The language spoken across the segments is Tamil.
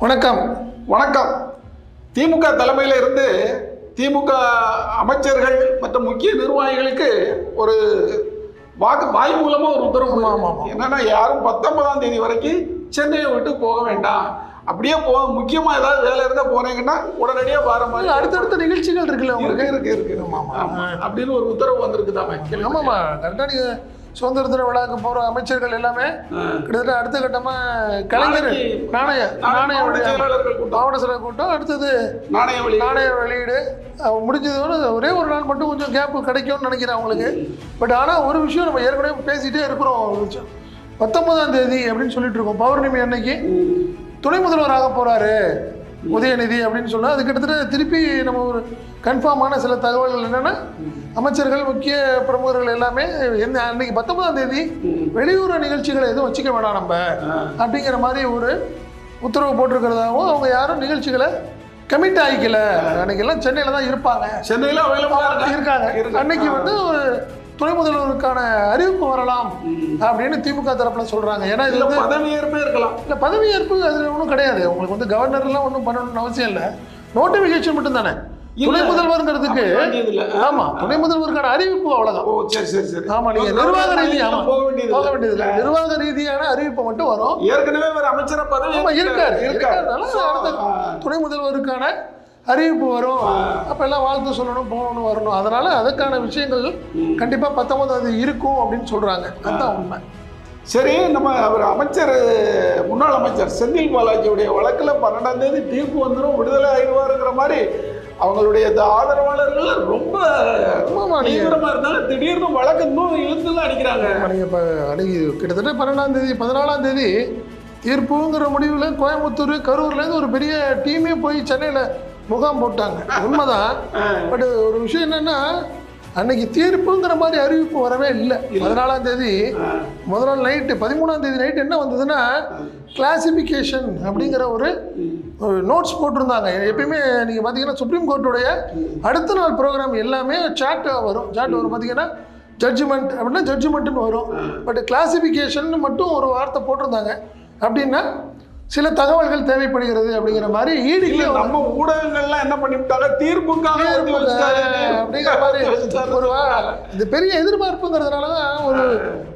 வணக்கம். வணக்கம். திமுக தலைமையில இருந்து திமுக அமைச்சர்கள் மற்றும் முக்கிய நிர்வாகிகளுக்கு ஒரு வாக்கு வாய் மூலமா ஒரு உத்தரவு. என்னன்னா யாரும் பத்தொன்பதாம் தேதி வரைக்கும் சென்னையை விட்டு போக வேண்டாம். அப்படியே போ முக்கியமா ஏதாவது வேலை இருந்தா போனீங்கன்னா உடனடியா வர மாதிரி அடுத்தடுத்த நிகழ்ச்சிகள் இருக்குல்ல உங்களுக்கு? இருக்கு இருக்கு இருக்கு. ஆமா. ஆமா. அப்படின்னு ஒரு உத்தரவு வந்திருக்குதாமே. ஆமாம்மா. கரெக்டாக நீங்கள் சுதந்திர தின விழாக்கு போகிற அமைச்சர்கள் எல்லாமே கிட்டத்தட்ட அடுத்த கட்டமாக கலைஞர் நாணய நாணய மாவட்ட செயலாளர்கள் கூட்டம். கூட்டம் அடுத்தது நாணய நாணய வெளியீடு. முடிஞ்சதோட ஒரே ஒரு நாள் மட்டும் கொஞ்சம் கேப் கிடைக்கும்னு நினைக்கிறேன் அவங்களுக்கு. பட் ஆனால் ஒரு விஷயம் நம்ம ஏற்கனவே பேசிகிட்டே இருக்கிறோம் பத்தொன்பதாம் தேதி அப்படின்னு சொல்லிட்டு இருக்கோம். பௌர்ணமி அன்னைக்கு துணை முதல்வராக போறாரு. உதயநிதி அப்படின்னு சொன்னா அது கிட்டத்தட்ட திருப்பி நம்ம ஒரு கன்ஃபார்மான சில தகவல்கள் என்னன்னா அமைச்சர்கள் முக்கிய பிரமுகர்கள் எல்லாமே எந்த அன்னைக்கு பத்தொன்பதாம் தேதி வெளியூர் நிகழ்ச்சிகளை எதுவும் வச்சுக்க வேணாம் நம்ம அப்படிங்கிற மாதிரி ஒரு உத்தரவு போட்டிருக்கிறதாகவும் அவங்க யாரும் நிகழ்ச்சிகளை கமிட் ஆகிக்கல அன்னைக்கு எல்லாம் சென்னையில தான் இருப்பாங்க. சென்னையில இருக்காங்க. அன்னைக்கு வந்து ஒரு துணை முதல்வருக்கான அறிவிப்பு வரலாம் அப்படின்னு திமுக தரப்புல சொல்றாங்க. ஏன்னா இது இல்ல வந்து பதவியேற்பே இருக்கலாம். இல்லை பதவியேற்பு அதில் ஒன்றும் கிடையாது. உங்களுக்கு வந்து கவர்னர்லாம் ஒன்றும் பண்ணணும்னு அவசியம் இல்லை. நோட்டிஃபிகேஷன் மட்டும் தானே துணை. முதல்வருங்கிறதுக்கு. ஆமா துணை முதல்வருக்கான அறிவிப்பு அவ்வளவுதான். சரி சரி சரி. ஆமா நீங்க நிர்வாக ரீதி ஆமா போக வேண்டியது போக. வேண்டியது நிர்வாக ரீதியான அறிவிப்பு மட்டும் வரும். ஏற்கனவே ஒரு அமைச்சர பதவி இருக்காரு. இருக்காரு. துணை முதல்வருக்கான அறிவிப்பு வரும். அப்ப எல்லாம் வாழ்த்து சொல்லணும் போகணும் வரணும். அதனால அதுக்கான விஷயங்கள் கண்டிப்பா பத்தொன்பதாம் தேதி இருக்கும் அப்படின்னு சொல்றாங்க. அதுதான் உண்மை. சரி நம்ம அவர் அமைச்சர் முன்னாள் அமைச்சர் செந்தில் பாலாஜியுடைய வழக்குல பன்னெண்டாம் தேதி தீர்ப்பு வந்துடும் விடுதலை ஆயிடுவாருங்கிற மாதிரி அவங்களுடைய ஆதரவாளர்கள் ரொம்ப ஆமாமா, நீங்க- தீவிரமா இருந்தாலும் திடீர்னு வழக்கு இன்னும் இழுத்துலாம் அடிக்கிறாங்க. இப்போ அன்னைக்கு கிட்டத்தட்ட பன்னெண்டாம் தேதி பதினாலாம் தேதி தீர்ப்புங்கிற முடிவில் கோயம்புத்தூர் கரூர்லேருந்து ஒரு பெரிய டீமே போய் சென்னையில் முகாம் போட்டாங்க. உண்மைதான். பட் ஒரு விஷயம் என்னன்னா அன்னைக்கு தீர்ப்புங்கிற மாதிரி அறிவிப்பு வரவே இல்லை. பதினாலாம் தேதி முதல் நாள் நைட்டு பதிமூணாம் தேதி நைட் என்ன வந்ததுன்னா கிளாசிஃபிகேஷன் அப்படிங்கிற ஒரு நோட்ஸ் போட்டிருந்தாங்க. எப்பயுமே நீங்கள் பார்த்தீங்கன்னா சுப்ரீம் கோர்ட்டுடைய அடுத்த நாள் ப்ரோக்ராம் எல்லாமே சாட் வரும். சாட் வரும். பார்த்தீங்கன்னா ஜட்ஜ்மெண்ட் அப்படின்னா ஜட்ஜ்மெண்ட்னு வரும். பட் கிளாசிஃபிகேஷன் மட்டும் ஒரு வார்த்தை போட்டிருந்தாங்க. அப்படின்னா சில தகவல்கள் தேவைப்படுகிறது அப்படிங்கிற மாதிரி ஈடிக்கு நம்ம ஊடகங்கள்லாம் என்ன பண்ணிவிட்டாங்க தீர்ப்புக்காக. அப்படிங்கிற மாதிரி. ஒரு இது பெரிய எதிர்பார்ப்புங்கிறதுனால தான் ஒரு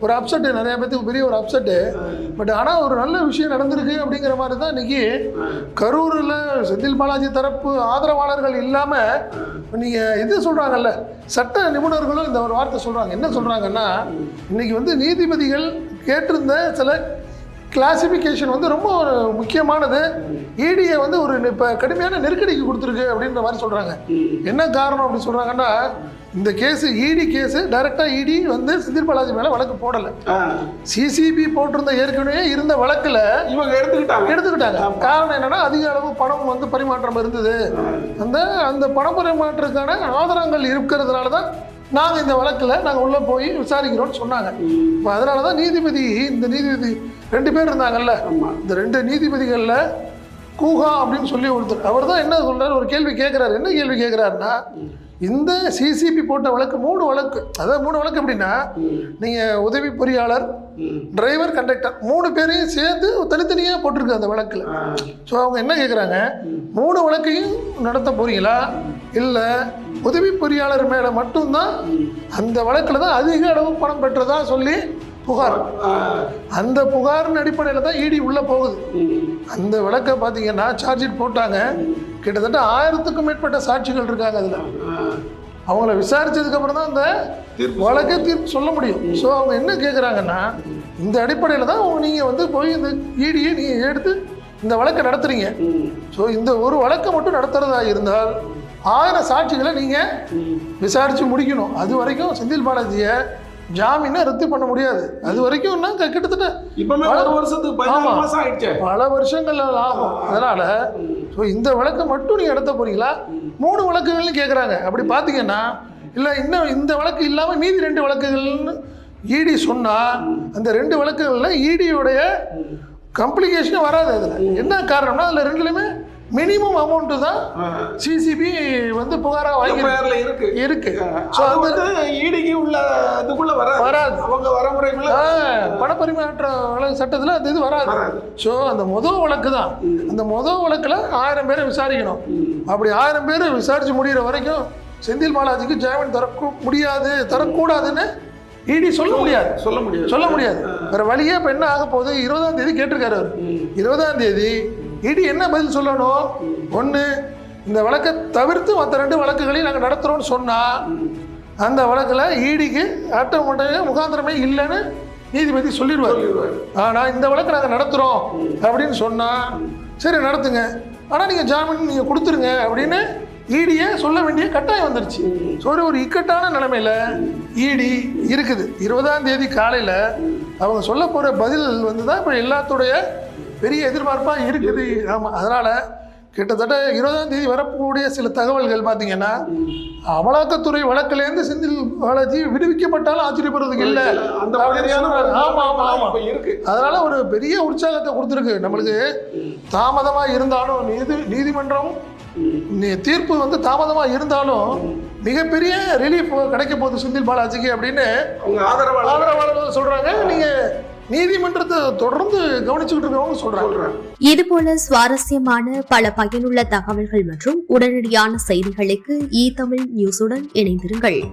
ஒரு அப்செட்டு நிறைய பேத்துக்கு பெரிய ஒரு அப்செட்டு பட் ஆனால் ஒரு நல்ல விஷயம் நடந்திருக்கு அப்படிங்கிற மாதிரி தான் இன்னைக்கு கரூரில் செந்தில் பாலாஜி தரப்பு ஆதரவாளர்கள் இல்லாமல் நீங்கள் இது சொல்கிறாங்கல்ல சட்ட நிபுணர்களும் இந்த ஒரு வார்த்தை சொல்கிறாங்க என்ன சொல்கிறாங்கன்னா இன்னைக்கு வந்து நீதிபதிகள் கேட்டிருந்த சில கிளாசிஃபிகேஷன் வந்து ரொம்ப ஒரு முக்கியமானது. இடியை வந்து ஒரு இப்போ கடுமையான நெருக்கடிக்கு கொடுத்துருக்கு அப்படின்ற மாதிரி சொல்கிறாங்க என்ன காரணம் அப்படி சொல்கிறாங்கன்னா இந்த கேஸு இடி கேஸு டைரெக்டாக இடி வந்து செந்தில் பாலாஜி மேலே வழக்கு போடலை. சிசிபி போட்டிருந்த ஏற்கனவே இருந்த வழக்கில் இவங்க எடுத்துக்கிட்டாங்க. எடுத்துக்கிட்டாங்க. காரணம் என்னன்னா அதிக அளவு பணம் வந்து பரிமாற்றம் இருந்தது. அந்த அந்த பண பரிமாற்றத்துக்கான ஆதாரங்கள் இருக்கிறதுனால தான் நாங்கள் இந்த வழக்கில் நாங்கள் உள்ளே போய் விசாரிக்கிறோம்னு சொன்னாங்க. இப்போ அதனால தான் நீதிபதி இந்த நீதிபதி ரெண்டு பேர் இருந்தாங்கல்ல. இந்த ரெண்டு நீதிபதிகளில் கூகா அப்படின்னு சொல்லி ஒருத்தர். அவர் தான் என்ன சொல்றாரு? ஒரு கேள்வி கேட்குறாரு என்ன கேள்வி கேட்குறாருன்னா இந்த சிசிபி போட்ட வழக்கு மூணு வழக்கு. அதாவது மூணு வழக்கு எப்படின்னா நீங்கள் உதவி பொறியாளர் டிரைவர் கண்டக்டர் மூணு பேரையும் சேர்த்து தனித்தனியாக போட்டிருக்கு அந்த வழக்கில். ஸோ அவங்க என்ன கேட்குறாங்க மூணு வழக்கையும் நடத்த போறீங்களா? இல்லை உதவி பொறியாளர் மேலே மட்டும்தான் அந்த வழக்கில் தான் அதிக அளவு பணம் பெற்றதா சொல்லி புகார். அந்த புகாரின் அடிப்படையில் தான் இடி உள்ளே போகுது. அந்த வழக்கை பார்த்தீங்கன்னா சார்ஜ் போட்டாங்க. கிட்டத்தட்ட ஆயிரத்துக்கும் மேற்பட்ட சாட்சிகள் இருக்காங்க அதில். அவங்கள விசாரிச்சதுக்கு அப்புறம் தான் அந்த வழக்கை தீர்ப்பு சொல்ல முடியும். ஸோ அவங்க என்ன கேட்குறாங்கன்னா இந்த அடிப்படையில் தான் நீங்கள் வந்து போய் இந்த இடியை நீங்கள் எடுத்து இந்த வழக்கை நடத்துறீங்க. ஸோ இந்த ஒரு வழக்கை மட்டும் நடத்துறதா இருந்தால் ஆயிரம் சாட்சிகளை நீங்கள் விசாரித்து முடிக்கணும். அது வரைக்கும் செந்தில் பாலாஜியை ஜாமீனை ரத்து பண்ண முடியாது. அது வரைக்கும் என்ன கிட்டத்தட்ட இப்பவுமே ஒரு வருஷத்துக்கு பல வருஷங்கள் ஆகும். அதனால ஸோ இந்த வழக்கை மட்டும் நீங்கள் நடத்த போறீங்களா? மூணு வழக்குகள்னு கேட்குறாங்க அப்படி பார்த்தீங்கன்னா இல்லை இன்னும் இந்த வழக்கு இல்லாமல் மீதி ரெண்டு வழக்குகள்னு இடி சொன்னால் அந்த ரெண்டு வழக்குகளில் இடியுடைய கம்ப்ளிகேஷனும் வராது அதில். என்ன காரணம்னா அதில் ரெண்டுலையுமே மினிமம் அமௌண்ட்டு தான் சிசிபி வந்து புகாராக வாங்கி இருக்கு. இருக்கு. ஸோ அது வந்து ஈடிக்கு உள்ள இதுக்குள்ள வராது. வராது. அவங்க வரமுறைக்குள்ள பணப்பரிமாற்ற வழக்கு சட்டத்தில் அந்த இது வராது. வராது. ஸோ அந்த முதல் வழக்கு தான். அந்த முதல் வழக்கில் ஆயிரம் பேரை விசாரிக்கணும். அப்படி ஆயிரம் பேர் விசாரிச்சு முடிகிற வரைக்கும் செந்தில் பாலாஜிக்கு ஜாமீன் தர முடியாது தரக்கூடாதுன்னு இடி சொல்ல முடியாது. சொல்ல முடியாது. சொல்ல முடியாது. வேற வழியே இப்போ என்ன ஆக போகுது? இருபதாம் தேதி கேட்டிருக்காரு அவர். இருபதாம் தேதி இடி என்ன பதில் சொல்லணும்? ஒன்று இந்த வழக்கை தவிர்த்து மற்ற ரெண்டு வழக்குகளையும் நாங்கள் நடத்துகிறோம்னு சொன்னால் அந்த வழக்கில் ஈடிக்கு ஆட்டோமேட்டிக்காக முகாந்திரமே இல்லைன்னு நீதிபதி சொல்லிடுவார். ஆனால் இந்த வழக்கு நாங்கள் நடத்துகிறோம் அப்படின்னு சொன்னால் சரி நடத்துங்க. ஆனால் நீங்கள் ஜாமீன் நீங்கள் கொடுத்துருங்க அப்படின்னு ஈடியை சொல்ல வேண்டிய கட்டாயம் வந்துருச்சு. ஸோ ஒரு ஒரு இக்கட்டான நிலைமையில் ஈடி இருக்குது. இருபதாம் தேதி காலையில் அவங்க சொல்ல போகிற பதில் வந்து தான் இப்போ எல்லாத்துடைய பெரிய எதிர்பார்ப்பாக இருக்குது. ஆமாம் அதனால் கிட்டத்தட்ட இருபதாம் தேதி வரக்கூடிய சில தகவல்கள் பார்த்தீங்கன்னா அமலாக்கத்துறை வழக்கிலேருந்து செந்தில் பாலாஜி விடுவிக்கப்பட்டாலும் ஆச்சரியப்படுறதுக்கு இல்லை அந்த ஆமாம் ஆமாம் இருக்கு. அதனால ஒரு பெரிய உற்சாகத்தை கொடுத்துருக்கு. நம்மளுக்கு தாமதமாக இருந்தாலும் நீதி நீதிமன்றம் தீர்ப்பு வந்து தாமதமாக இருந்தாலும் மிகப்பெரிய ரிலீஃப் கிடைக்க போகுது செந்தில் பாலாஜிக்கு அப்படின்னு ஆதரவாளர்கள் சொல்றாங்க. நீங்க நீதிமன்றத்தை தொடர்ந்து கவனிச்சுக்கிட்டு இருக்கவங்க சொல்றாங்க. சொல்றாங்க. இதுபோல சுவாரஸ்யமான பல பயனுள்ள தகவல்கள் மற்றும் உடனடியான செய்திகளுக்கு இ தமிழ் நியூஸுடன் இணைந்திருங்கள்.